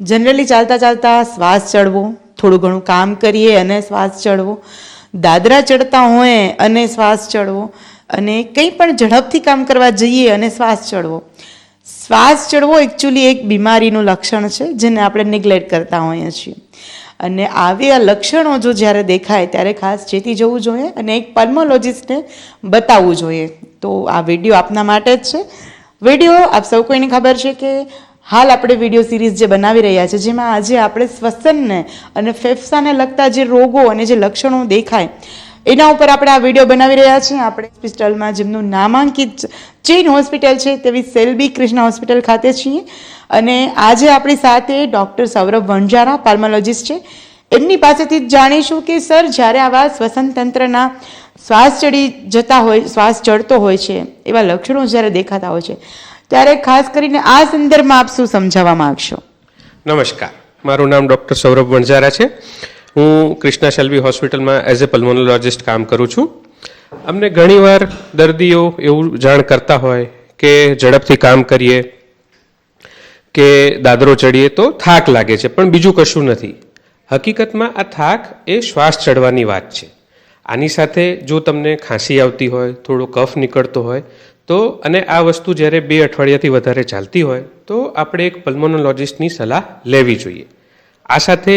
Generally ચાલતા ચાલતા શ્વાસ ચડવો, થોડું ઘણું કામ કરીએ અને શ્વાસ ચડવો. દાદરા ચડતા હોય અને શ્વાસ ચડવો. અને કંઈ પણ ઝડપથી કામ કરવા જઈએ અને શ્વાસ ચડવો. શ્વાસ ચડવો એકચ્યુઅલી એક બીમારીનું લક્ષણ છે, જેને આપણે નિગ્લેક્ટ કરતા હોઈએ છીએ. અને આવી આ લક્ષણો જો જ્યારે દેખાય, ત્યારે ખાસ ચેતી જવું જોઈએ અને એક પલ્મોલોજિસ્ટને બતાવવું જોઈએ. તો આ વીડિયો આપના માટે જ છે. વીડિયો આપ સૌ કોઈને ખબર છે કે હાલ આપણે વીડિયો સિરીઝ જે બનાવી રહ્યા છે, જેમાં આજે આપણે શ્વસનને અને ફેફસાને લગતા જે રોગો અને જે લક્ષણો દેખાય, એના ઉપર આપણે આ વીડિયો બનાવી રહ્યા છીએ આપણે હોસ્પિટલમાં જેમનું નામાંકિત ચેઇન હોસ્પિટલ છે, તેવી સેલ્બી કૃષ્ણ હોસ્પિટલ ખાતે છીએ. અને આજે આપણી સાથે ડૉક્ટર સૌરભ વણજારા પાલ્મોલોજીસ્ટ છે. એમની પાસેથી જ જાણીશું કે સર, જ્યારે આવા શ્વસન તંત્રના શ્વાસ ચડી જતા હોય, શ્વાસ ચડતો હોય છે, એવા લક્ષણો જ્યારે દેખાતા હોય છે ત્યારે ખાસ કરીને આ સંદર્ભમાં આપ શું સમજાવવા માંગશો? નમસ્કાર. મારું નામ ડૉક્ટર સૌરભ વણઝારા છે. હું કૃષ્ણા શેલ્વી હોસ્પિટલમાં એઝ એ પલ્મોનોલોજિસ્ટ કામ કરું છું. અમને ઘણીવાર દર્દીઓ એવું જાણ કરતા હોય કે ઝડપથી કામ કરીએ, કે દાદરો ચડીએ તો થાક લાગે છે, પણ બીજું કશું નથી. હકીકતમાં આ થાક એ શ્વાસ ચડવાની વાત છે. આની સાથે જો તમને ખાંસી આવતી હોય, થોડો કફ નીકળતો હોય તો અને આ વસ્તુ જ્યારે બે અઠવાડિયાથી વધારે ચાલતી હોય તો આપણે એક પલ્મોનોલોજિસ્ટની સલાહ લેવી જોઈએ. આ સાથે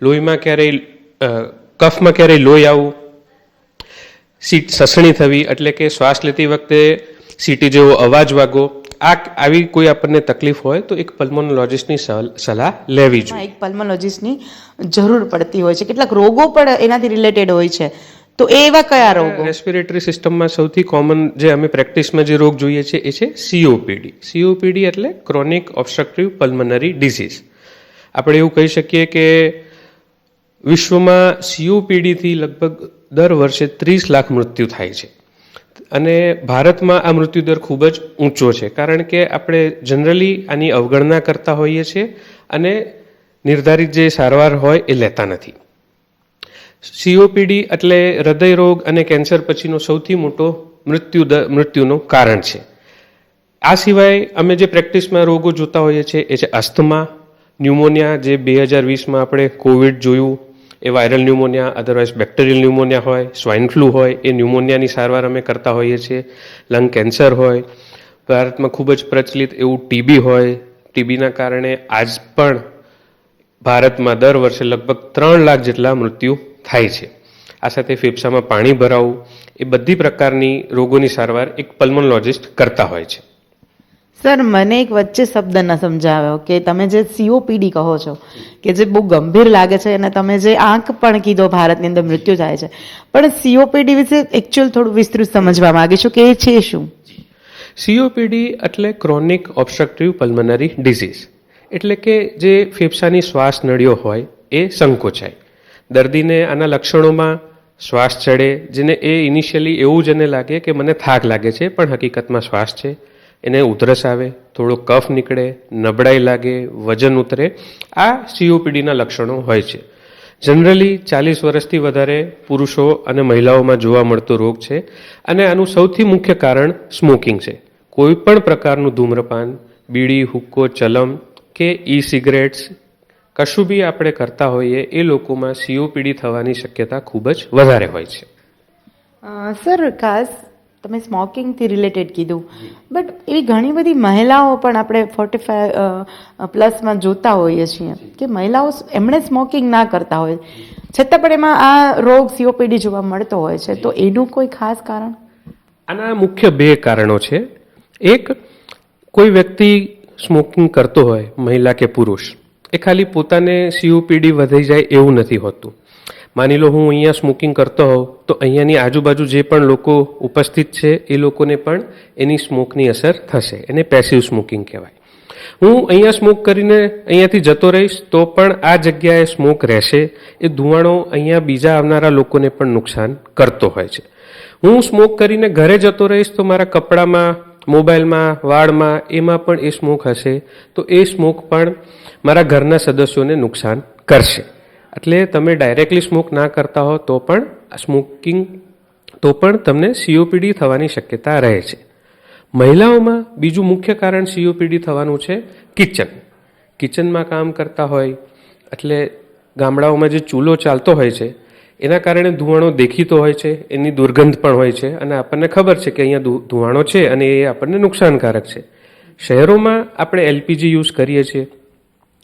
લોહીમાં ક્યારેય કફમાં ક્યારેય લોહી આવવું સીટ સસણી થવી એટલે કે શ્વાસ લેતી વખતે સીટી જેવો અવાજ વાગો આ આવી કોઈ આપણને તકલીફ હોય તો એક પલ્મોનોલોજિસ્ટની સલાહ લેવી જોઈએ. એક પલ્મોલોજીસ્ટની જરૂર પડતી હોય છે. કેટલાક રોગો પણ એનાથી રિલેટેડ હોય છે. તો એ એવા કયા રોગો? રેસ્પિરેટરી સિસ્ટમમાં સૌથી કોમન જે અમે પ્રેક્ટિસમાં જે રોગ જોઈએ છે એ છે સીઓપીડી સીઓપીડી એટલે ક્રોનિક ઓબ્સ્ટ્રક્ટિવ પલ્મનરી ડિસીઝ આપણે એવું કહી શકીએ કે વિશ્વમાં સીઓપીડીથી લગભગ દર વર્ષે ત્રીસ લાખ મૃત્યુ થાય છે. અને ભારતમાં આ મૃત્યુદર ખૂબ જ ઊંચો છે કારણ કે આપણે જનરલી આની અવગણના કરતા હોઈએ છીએ અને નિર્ધારિત જે સારવાર હોય એ લેતા નથી. સીઓપીડી એટલે હૃદય રોગ અને કેન્સર પછીનો સૌથી મોટો મૃત્યુ મૃત્યુનું કારણ છે. આ સિવાય અમે જે પ્રેક્ટિસમાં રોગો જોતા હોઈએ છીએ એ છે અસ્થમા, ન્યુમોનિયા જે બે હજાર વીસમાં આપણે કોવિડ જોયું, એ viral pneumonia otherwise bacterial pneumonia હોય, સ્વાઇન ફ્લૂ હોય, એ ન્યુમોનિયાની સારવાર અમે કરતા હોઈએ છીએ. લંગ કેન્સર હોય, ભારતમાં ખૂબ જ પ્રચલિત એવું ટીબી હોય. ટીબીના કારણે આજ પણ ભારતમાં દર વર્ષે લગભગ ત્રણ લાખ જેટલા મૃત્યુ થાય છે. આ સાથે ફેફસામાં પાણી ભરાવું એ બધી પ્રકારની રોગોની સારવાર એક પલ્મોનોલોજિસ્ટ કરતા હોય છે. સર મને એક વચ્ચે શબ્દ ન સમજાવ્યો કે તમે જે સીઓપીડી કહો છો કે જે બહુ ગંભીર લાગે છે અને તમે જે આંખ પણ કીધો ભારતની અંદર મૃત્યુ થાય છે. પણ સીઓપીડી વિશે એકચ્યુઅલ થોડું વિસ્તૃત સમજવા માંગીશું કે એ છે શું? સીઓપીડી એટલે ક્રોનિક ઓબ્સ્ટ્રક્ટિવ પલ્મનરી ડિઝીઝ એટલે કે જે ફેફસાની શ્વાસ નળીઓ હોય એ સંકોચાય. દર્દીને આના લક્ષણોમાં શ્વાસ ચડે જેને એ ઇનિશિયલી એવું જ એને લાગે કે મને થાક લાગે છે, પણ હકીકતમાં શ્વાસ છે. એને ઉધરસ આવે, થોડો કફ નીકળે, નબળાઈ લાગે, વજન ઉતરે. આ સીઓપીડીના લક્ષણો હોય છે. જનરલી ચાલીસ વર્ષથી વધારે પુરુષો અને મહિલાઓમાં જોવા મળતો રોગ છે અને આનું સૌથી મુખ્ય કારણ સ્મોકિંગ છે. કોઈ પણ પ્રકારનું ધૂમ્રપાન, બીડી, હુક્કો, ચલમ કે ઈ સિગરેટ્સ કશું બી આપણે કરતા હોઈએ એ લોકોમાં સીઓપીડી થવાની શક્યતા ખૂબ જ વધારે હોય છે. સર ખાસ તમે સ્મોકિંગથી રિલેટેડ કીધું. બટ એવી ઘણી બધી મહિલાઓ પણ આપણે ફોર્ટી ફાઈવ પ્લસમાં જોતા હોઈએ છીએ કે મહિલાઓ એમણે સ્મોકિંગ ના કરતા હોય. છતાં પણ એમાં આ રોગ સીઓપીડી જોવા મળતો હોય છે. તો એનું કોઈ ખાસ કારણ? આના મુખ્ય બે કારણો છે. એક કોઈ વ્યક્તિ સ્મોકિંગ કરતો હોય મહિલા કે પુરુષ એ ખાલી પોતાને સીયુપીડી વધી જાય એવું નથી હોતું. માની લો હું અહીંયા સ્મોકિંગ કરતો હોઉં, તો અહીંયાની આજુબાજુ જે પણ લોકો ઉપસ્થિત છે, એ લોકોને પણ એની સ્મોકની અસર થશે. એને પેસિવ સ્મોકિંગ કહેવાય. હું અહીંયા સ્મોક કરીને અહીંયાથી જતો રહીશ, તો પણ આ જગ્યાએ સ્મોક રહેશે. એ ધુવાણો અહીંયા બીજા આવનારા લોકોને પણ નુકસાન કરતો હોય છે. હું સ્મોક કરીને ઘરે જતો રહીશ, તો મારા કપડામાં, મોબાઈલમાં, વાળમાં એમાં પણ એ સ્મોક હશે. તો એ સ્મોક પણ મારા ઘરના સદસ્યોને નુકસાન કરશે. એટલે તમે ડાયરેક્ટલી સ્મોક ના કરતા હો, તો પણ સ્મોકિંગ તો પણ તમને સીઓપીડી થવાની શક્યતા રહે છે. મહિલાઓમાં બીજું મુખ્ય કારણ સીઓપીડી થવાનું છે કિચન કિચનમાં કામ કરતા હોય, એટલે ગામડાઓમાં જે ચૂલો ચાલતો હોય છે, એના કારણે ધુવાણો દેખીતો હોય છે, એની દુર્ગંધ પણ હોય છે, અને આપણને ખબર છે કે અહીંયા ધુવાણો છે અને એ આપણને નુકસાનકારક છે. શહેરોમાં આપણે એલપીજી યુઝ કરીએ છીએ.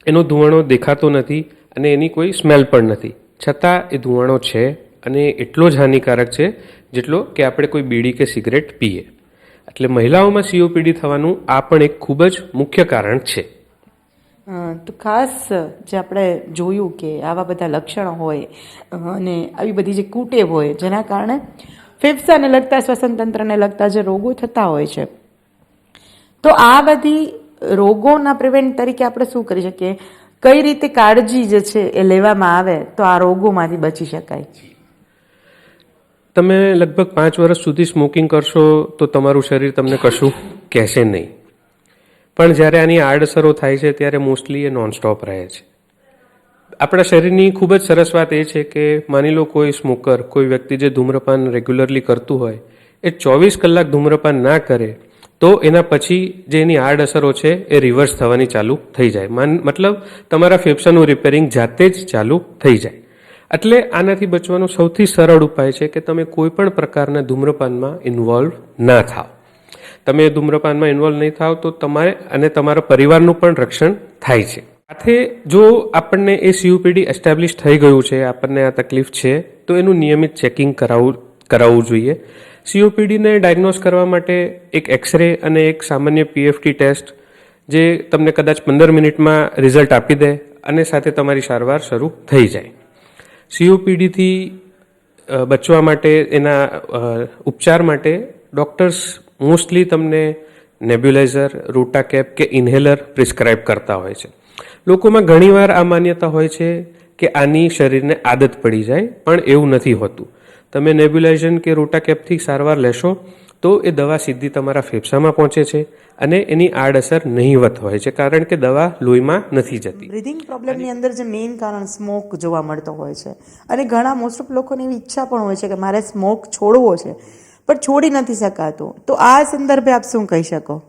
એનો ધુવાણો દેખાતો નથી અને એની કોઈ સ્મેલ પણ નથી. છતાં એ ધુવાણો છે અને એટલો જ હાનિકારક છે જેટલો કે આપણે કોઈ બીડી કે સિગરેટ પીએ. એટલે મહિલાઓમાં સીઓપીડી થવાનું આ પણ એક ખૂબ જ મુખ્ય કારણ છે. તો ખાસ જે આપણે જોયું કે આવા બધા લક્ષણો હોય અને આવી બધી જે કુટેવ હોય, જેના કારણે ફેફસાને લગતા શ્વસનતંત્રને લગતા જે રોગો થતા હોય છે, તો આ બધી રોગોના પ્રિવેન્ટ તરીકે આપણે શું કરી શકીએ? કઈ રીતે કાળજી જે છે એ લેવામાં આવે તો આ રોગોમાંથી બચી શકાય. તમે લગભગ પાંચ વર્ષ સુધી સ્મોકિંગ કરશો તો તમારું શરીર તમને કશું કહેશે નહીં. પણ જ્યારે આની આડઅસરો થાય છે ત્યારે મોસ્ટલી એ નોનસ્ટોપ રહે છે. આપણા શરીરની ખૂબ જ સરસ વાત એ છે કે માની લો કોઈ સ્મોકર કોઈ વ્યક્તિ જે ધૂમ્રપાન રેગ્યુલરલી કરતું હોય, એ ચોવીસ કલાક ધૂમ્રપાન ના કરે તો એના પછી જે એની આડઅસરો છે એ રિવર્સ થવાની ચાલુ થઈ જાય. મતલબ તમારા ફેફસાનું રિપેરિંગ જાતે જ ચાલુ થઈ જાય. એટલે આનાથી બચવાનો સૌથી સરળ ઉપાય છે કે તમે કોઈ પણ પ્રકારના ધૂમ્રપાનમાં ઇન્વોલ્વ ના થાવ. તમે ધૂમ્રપાનમાં ઇન્વોલ્વ નહીં થાવ તો તમારે અને તમારા પરિવારનું પણ રક્ષણ થાય છે. સાથે જો આપણને એ સીયુપીડી એસ્ટાબ્લિશ થઈ ગયું છે, આપણને આ તકલીફ છે, તો એનું નિયમિત ચેકિંગ કરાવવું કરાવવું જોઈએ. સીઓપીડીને ડાયગ્નોઝ કરવા માટે એક એક્સરે અને એક સામાન્ય પીએફટી ટેસ્ટ જે તમને કદાચ પંદર મિનિટમાં રિઝલ્ટ આપી દે અને સાથે તમારી સારવાર શરૂ થઈ જાય. સીઓપીડીથી બચવા માટે, એના ઉપચાર માટે ડૉક્ટર્સ મોસ્ટલી તમને નેબ્યુલાઇઝર રૂટાકેપ કે ઇન્હેલર પ્રિસ્ક્રાઇબ કરતા હોય છે. લોકોમાં ઘણીવાર આ માન્યતા હોય છે કે આની શરીરને આદત પડી જાય, પણ એવું નથી હોતું. તમે નેબ્યુલાઇઝન કે રોટાકેપથી સારવાર લેશો, તો એ દવા સીધી તમારા ફેફસામાં પહોંચે છે અને એની આડઅસર નહીવત હોય છે, કારણ કે દવા લોહીમાં નથી જતી. બ્રિધિંગ પ્રોબ્લેમની અંદર જે મેઇન કારણ સ્મોક જોવા મળતો હોય છે. અને ઘણા મોસ્ટ ઓફ લોકોની એવી ઈચ્છા પણ હોય છે કે મારે સ્મોક છોડવો છે, પણ છોડી નથી શકાતું. તો આ સંદર્ભે આપ શું કહી શકો?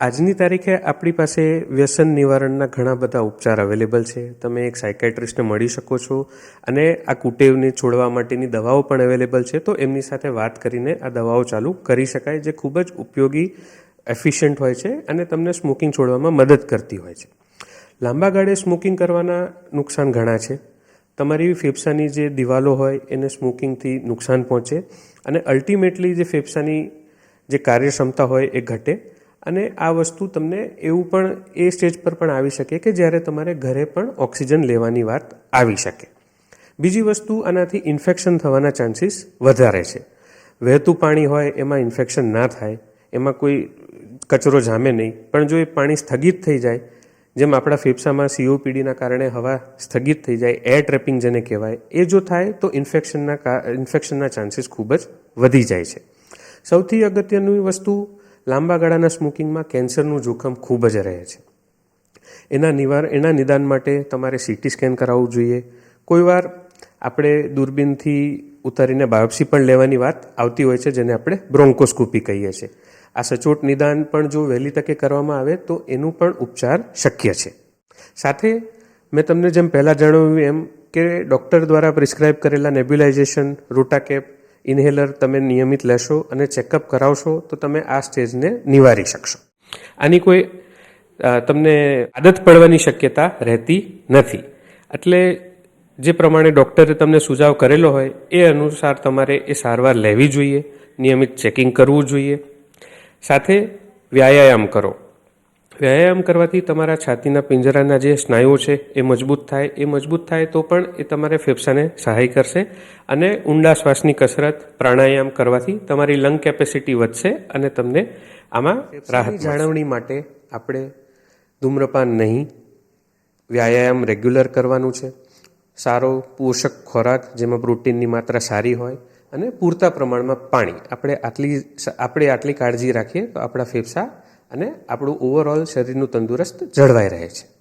આજની તારીખે આપણી પાસે વ્યસન નિવારણના ઘણા બધા ઉપચાર અવેલેબલ છે. તમે એક સાયકેટ્રિસ્ટને મળી શકો છો અને આ કુટેવને છોડવા માટેની દવાઓ પણ અવેલેબલ છે. તો એમની સાથે વાત કરીને આ દવાઓ ચાલુ કરી શકાય, જે ખૂબ જ ઉપયોગી, એફિશિયન્ટ હોય છે અને તમને સ્મોકિંગ છોડવામાં મદદ કરતી હોય છે. લાંબા ગાળે સ્મોકિંગ કરવાના નુકસાન ઘણા છે. તમારી ફેફસાની જે દિવાલો હોય એને સ્મોકિંગથી નુકસાન પહોંચે અને અલ્ટિમેટલી જે ફેફસાની જે કાર્યક્ષમતા હોય એ ઘટે. અને આ વસ્તુ તમને એવું પણ એ સ્ટેજ પર પણ આવી શકે કે જ્યારે તમારે ઘરે પણ ઓક્સિજન લેવાની વાત આવી શકે. બીજી વસ્તુ આનાથી ઇન્ફેક્શન થવાના ચાન્સીસ વધારે છે. વહેતું પાણી હોય એમાં ઇન્ફેક્શન ના થાય, એમાં કોઈ કચરો જામે નહીં. પણ જો એ પાણી સ્થગિત થઈ જાય, જેમ આપણા ફેફસામાં સીઓપીડીના કારણે હવા સ્થગિત થઈ જાય એર ટ્રેપિંગ જેને કહેવાય, એ જો થાય તો ઇન્ફેક્શનના ઇન્ફેક્શનના ચાન્સીસ ખૂબ જ વધી જાય છે. સૌથી અગત્યની વસ્તુ લાંબા ગાળાના સ્મોકિંગમાં કેન્સરનું જોખમ ખૂબ જ રહે છે. એના નિવાર, એના નિદાન માટે તમારે સીટી સ્કેન કરાવવું જોઈએ. કોઈવાર આપણે દૂરબીનથી ઉતારીને બાયોપ્સી પણ લેવાની વાત આવતી હોય છે, જેને આપણે બ્રોન્કોસ્કોપી કહીએ છીએ. આ સચોટ નિદાન પણ જો વહેલી તકે કરવામાં આવે, તો એનું પણ ઉપચાર શક્ય છે. સાથે મેં તમને જેમ પહેલાં જણાવ્યું એમ કે ડૉક્ટર દ્વારા પ્રિસ્ક્રાઇબ કરેલા નેબ્યુલાઇઝેશન, રૂટાકેપ ઇન્હેલર તમે નિયમિત લેશો અને ચેકઅપ કરાવશો, તો તમે આ સ્ટેજને નિવારી શકશો. આની કોઈ તમને આદત પડવાની શક્યતા રહેતી નથી. એટલે જે પ્રમાણે ડૉક્ટરે તમને સુઝાવ કરેલો હોય, એ અનુસાર તમારે એ સારવાર લેવી જોઈએ, નિયમિત ચેકિંગ કરવું જોઈએ. સાથે વ્યાયામ કરો. વ્યાયામ કરવાથી તમારા છાતીના પિંજરાના જે સ્નાયુઓ છે એ મજબૂત થાય એ મજબૂત થાય તો પણ એ તમારે ફેફસાને સહાય કરશે અને ઊંડા શ્વાસની કસરત પ્રાણાયામ કરવાથી તમારી લંગ કેપેસિટી વધશે અને તમને આમાં રાહત જાળવણી માટે આપણે ધૂમ્રપાન નહીં વ્યાયામ રેગ્યુલર કરવાનું છે. સારો પોષક ખોરાક જેમાં પ્રોટીનની માત્રા સારી હોય અને પૂરતા પ્રમાણમાં પાણી. આપણે આટલી આપણે આટલી કાળજી રાખીએ તો આપણા ફેફસા અને આપણું ઓવરઓલ શરીરનું તંદુરસ્ત જળવાઈ રહે છે.